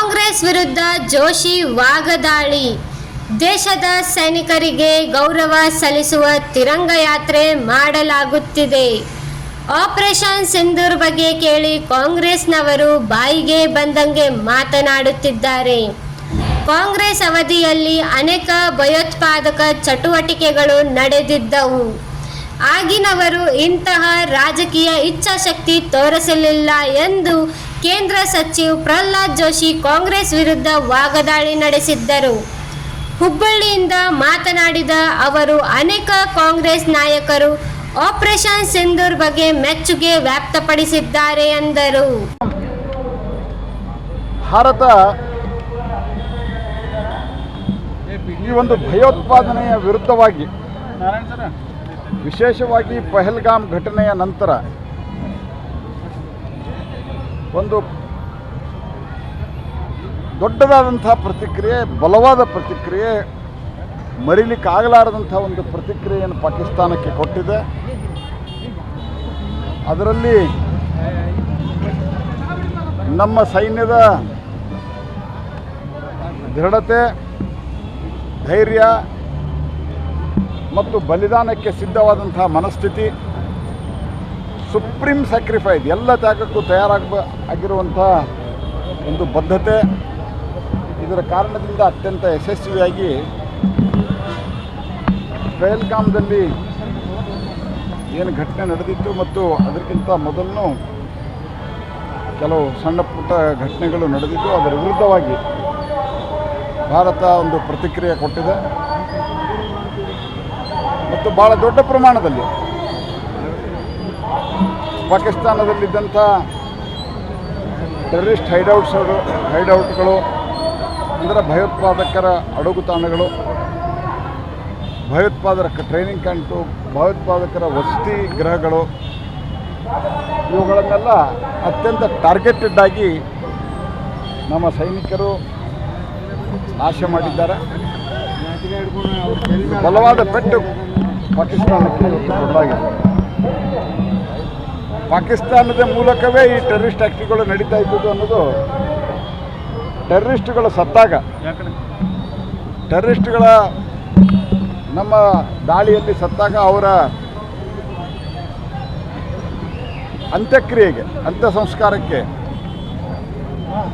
ಕಾಂಗ್ರೆಸ್ ವಿರುದ್ಧ ಜೋಶಿ ವಾಗದಾಳಿ. ದೇಶದ ಸೈನಿಕರಿಗೆ ಗೌರವ ಸಲ್ಲಿಸುವ ತಿರಂಗ ಯಾತ್ರೆ ಮಾಡಲಾಗುತ್ತಿದೆ. ಆಪರೇಷನ್ ಸಿಂಧೂರ್ ಬಗ್ಗೆ ಕೇಳಿ ಕಾಂಗ್ರೆಸ್ನವರು ಬಾಯಿಗೆ ಬಂದಂಗೆ ಮಾತನಾಡುತ್ತಿದ್ದಾರೆ. ಕಾಂಗ್ರೆಸ್ ಅವಧಿಯಲ್ಲಿ ಅನೇಕ ಭಯೋತ್ಪಾದಕ ಚಟುವಟಿಕೆಗಳು ನಡೆದಿದ್ದವು. ಆಗಿನವರು ಇಂತಹ ರಾಜಕೀಯ ಇಚ್ಛಾಶಕ್ತಿ ತೋರಿಸಲಿಲ್ಲ ಎಂದು ಕೇಂದ್ರ ಸಚಿವ ಪ್ರಹ್ಲಾದ್ ಜೋಶಿ ಕಾಂಗ್ರೆಸ್ ವಿರುದ್ಧ ವಾಗದಾಳಿ ನಡೆಸಿದ್ದರು. ಹುಬ್ಬಳ್ಳಿಯಿಂದ ಮಾತನಾಡಿದ ಅವರು, ಅನೇಕ ಕಾಂಗ್ರೆಸ್ ನಾಯಕರು ಆಪರೇಷನ್ ಸಿಂಧೂರ್ ಬಗ್ಗೆ ಮೆಚ್ಚುಗೆ ವ್ಯಕ್ತಪಡಿಸಿದ್ದಾರೆ ಎಂದರು. ಭಾರತ ಈ ಒಂದು ಭಯೋತ್ಪಾದನೆಯ ವಿರುದ್ಧವಾಗಿ, ವಿಶೇಷವಾಗಿ ಪಹಲ್ಗಾಮ್ ಘಟನೆಯ ನಂತರ ಒಂದು ದೊಡ್ಡದಾದಂಥ ಪ್ರತಿಕ್ರಿಯೆ, ಬಲವಾದ ಪ್ರತಿಕ್ರಿಯೆ ಮರಿಲಿಕ್ಕಾಗಲಾರದಂಥ ಒಂದು ಪ್ರತಿಕ್ರಿಯೆಯನ್ನು ಪಾಕಿಸ್ತಾನಕ್ಕೆ ಕೊಟ್ಟಿದೆ. ಅದರಲ್ಲಿ ನಮ್ಮ ಸೈನ್ಯದ ದೃಢತೆ, ಧೈರ್ಯ ಮತ್ತು ಬಲಿದಾನಕ್ಕೆ ಸಿದ್ಧವಾದಂಥ ಮನಸ್ಥಿತಿ ಸುಪ್ರೀಂ ಸ್ಯಾಕ್ರಿಫೈಸ್ ಎಲ್ಲ ತ್ಯಾಗಕ್ಕೂ ತಯಾರಾಗ ಆಗಿರುವಂಥ ಒಂದು ಬದ್ಧತೆ ಇದರ ಕಾರಣದಿಂದ ಅತ್ಯಂತ ಯಶಸ್ವಿಯಾಗಿ ಪಹಲ್ಗಾಮ್ದಲ್ಲಿ ಏನು ಘಟನೆ ನಡೆದಿತ್ತು ಮತ್ತು ಅದಕ್ಕಿಂತ ಮೊದಲು ಕೆಲವು ಸಣ್ಣ ಪುಟ್ಟ ಘಟನೆಗಳು ನಡೆದಿದ್ದು, ಅದರ ವಿರುದ್ಧವಾಗಿ ಭಾರತ ಒಂದು ಪ್ರತಿಕ್ರಿಯೆ ಕೊಟ್ಟಿದೆ. ಮತ್ತು ಭಾಳ ದೊಡ್ಡ ಪ್ರಮಾಣದಲ್ಲಿ ಪಾಕಿಸ್ತಾನದಲ್ಲಿದ್ದಂಥ ಟೆರರಿಸ್ಟ್ ಹೈಡೌಟ್ಸ್ ಹೈಡೌಟ್ಗಳು, ಅಂದರೆ ಭಯೋತ್ಪಾದಕರ ಅಡಗುತಾಣಗಳು ಭಯೋತ್ಪಾದಕರ ಟ್ರೈನಿಂಗ್ ಕ್ಯಾಂಟು, ಭಯೋತ್ಪಾದಕರ ವಸತಿ ಗೃಹಗಳು, ಇವುಗಳನ್ನೆಲ್ಲ ಅತ್ಯಂತ ಟಾರ್ಗೆಟೆಡ್ ಆಗಿ ನಮ್ಮ ಸೈನಿಕರು ನಾಶ ಮಾಡಿದ್ದಾರೆ. ಬಲವಾದ ಪೆಟ್ಟು ಪಾಕಿಸ್ತಾನಕ್ಕೆ ಕೊಡಲಾಗಿದೆ ಪಾಕಿಸ್ತಾನದ ಮೂಲಕವೇ ಈ ಟೆರರಿಸ್ಟ್ ಆ್ಯಕ್ಟ್ಗಳು ನಡೀತಾ ಇದ್ದದ್ದು ಅನ್ನೋದು ಟೆರರಿಸ್ಟ್ಗಳು ಸತ್ತಾಗ. ಟೆರರಿಸ್ಟ್ಗಳ ನಮ್ಮ ದಾಳಿಯಲ್ಲಿ ಸತ್ತಾಗ ಅವರ ಅಂತ್ಯಕ್ರಿಯೆಗೆ ಅಂತ್ಯ ಸಂಸ್ಕಾರಕ್ಕೆ